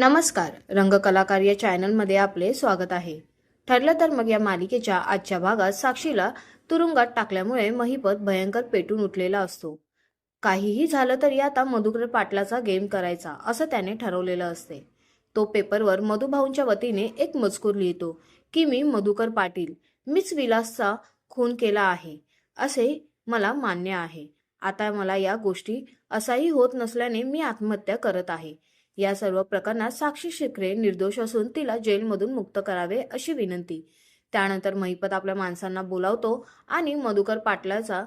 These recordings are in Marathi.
नमस्कार. रंगकलाकार या चॅनलमध्ये आपले स्वागत आहे. ठरलं तर मग या मालिकेच्या आजच्या भागात साक्षीला तुरुंगात टाकल्यामुळे महिपत भयंकर पेटून उठलेला असतो. काहीही झालं तरी आता मधुकर पाटलाचा गेम करायचा असं त्याने ठरवलेलं असते. तो पेपरवर मधुभाऊंच्या वतीने एक मजकूर लिहितो की मी मधुकर पाटील मीच विलासचा खून केला आहे असे मला मान्य आहे. आता मला या गोष्टी असाही होत नसल्याने मी आत्महत्या करत आहे. या सर्व प्रकरणात साक्षी शिखरे निर्दोष असून तिला जेलमधून मुक्त करावे अशी विनंती. त्यानंतर महिपत आपल्या माणसांना बोलावतो आणि मधुकर पाटलाचा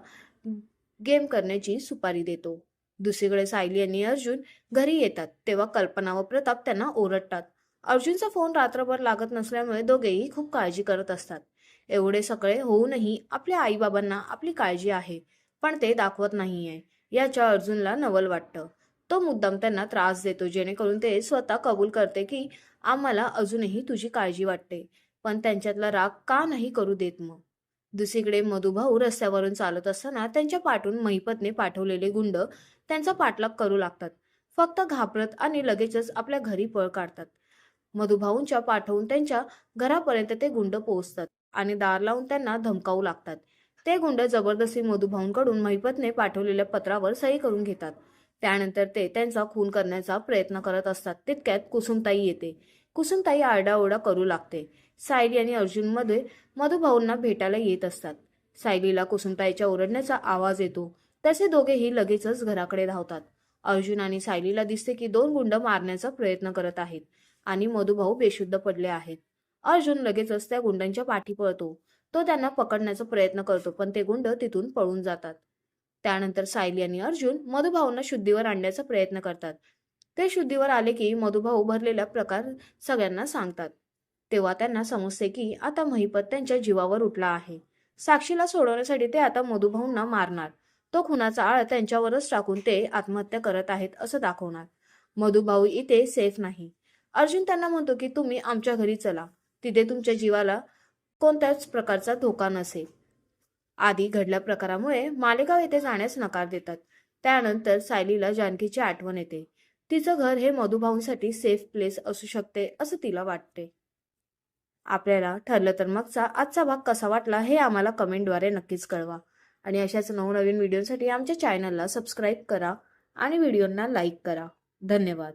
गेम करण्याची सुपारी देतो. दुसरीकडे सायली आणि अर्जुन घरी येतात तेव्हा कल्पना व प्रताप त्यांना ओरडतात. अर्जुनचा फोन रात्रभर लागत नसल्यामुळे दोघेही खूप काळजी करत असतात. एवढे सगळे होऊनही आपल्या आईबाबांना आपली काळजी आहे पण ते दाखवत नाहीये याच्या अर्जुनला नवल वाटतं. तो मुद्दाम त्यांना त्रास देतो जेणेकरून ते स्वतः कबूल करते की आम्हाला अजूनही तुझी काळजी वाटते. पण त्यांच्यातला राग का नाही करू देत मग? दुसरीकडे मधुभाऊ रस्त्यावरून चालत असताना त्यांच्या पाठून महिपतने पाठवलेले गुंड त्यांचा पाठलाग करू लागतात. फक्त घाबरत आणि लगेचच आपल्या घरी पळ काढतात. मधुभाऊंच्या पाठवून त्यांच्या घरापर्यंत ते गुंड पोहोचतात आणि दार लावून त्यांना धमकावू लागतात. ते गुंड जबरदस्ती मधुभाऊंकडून महिपतने पाठवलेल्या पत्रावर सही करून घेतात. त्यानंतर ते त्यांचा खून करण्याचा प्रयत्न करत असतात. तितक्यात कुसुमताई येते. कुसुमताई आरडाओरडा करू लागते. सायली आणि अर्जुनमध्ये मधुभाऊंना भेटायला येत असतात. सायलीला कुसुमताईच्या ओरडण्याचा आवाज येतो. तसे दोघेही लगेचच घराकडे धावतात. अर्जुन आणि सायलीला दिसते की दोन गुंड मारण्याचा प्रयत्न करत आहेत आणि मधुभाऊ बेशुद्ध पडले आहेत. अर्जुन लगेचच त्या गुंडांच्या पाठी पळतो. तो त्यांना पकडण्याचा प्रयत्न करतो पण ते गुंड तिथून पळून जातात. त्यानंतर सायली आणि अर्जुन मधुभाऊंना शुद्धीवर आणण्याचा प्रयत्न करतात. ते शुद्धीवर आले की मधुभाऊ भरलेला प्रकार सगळ्यांना सांगतात. तेव्हा त्यांना समजते की आता महिपत त्यांच्या जीवावर उठला आहे. साक्षीला सोडवण्यासाठी ते आता मधुभाऊंना मारणार. तो खुनाचा आळ त्यांच्यावरच टाकून ते आत्महत्या करत आहेत असं दाखवणार. मधुभाऊ इथे सेफ नाही. अर्जुन त्यांना म्हणतो की तुम्ही आमच्या घरी चला. तिथे तुमच्या जीवाला कोणत्याच प्रकारचा धोका नसेल. आधी घडल्या प्रकारामुळे मालेगाव येथे जाण्यास नकार देतात. त्यानंतर सायलीला जानकीची आठवण येते. तिचं घर हे मधुभाऊंसाठी सेफ प्लेस असू शकते असं तिला वाटते. आपल्याला ठरलं तर मगचा आजचा भाग कसा वाटला हे आम्हाला कमेंटद्वारे नक्कीच कळवा. आणि अशाच नवनवीन व्हिडिओसाठी आमच्या चॅनलला सबस्क्राईब करा आणि व्हिडिओंना लाईक करा. धन्यवाद.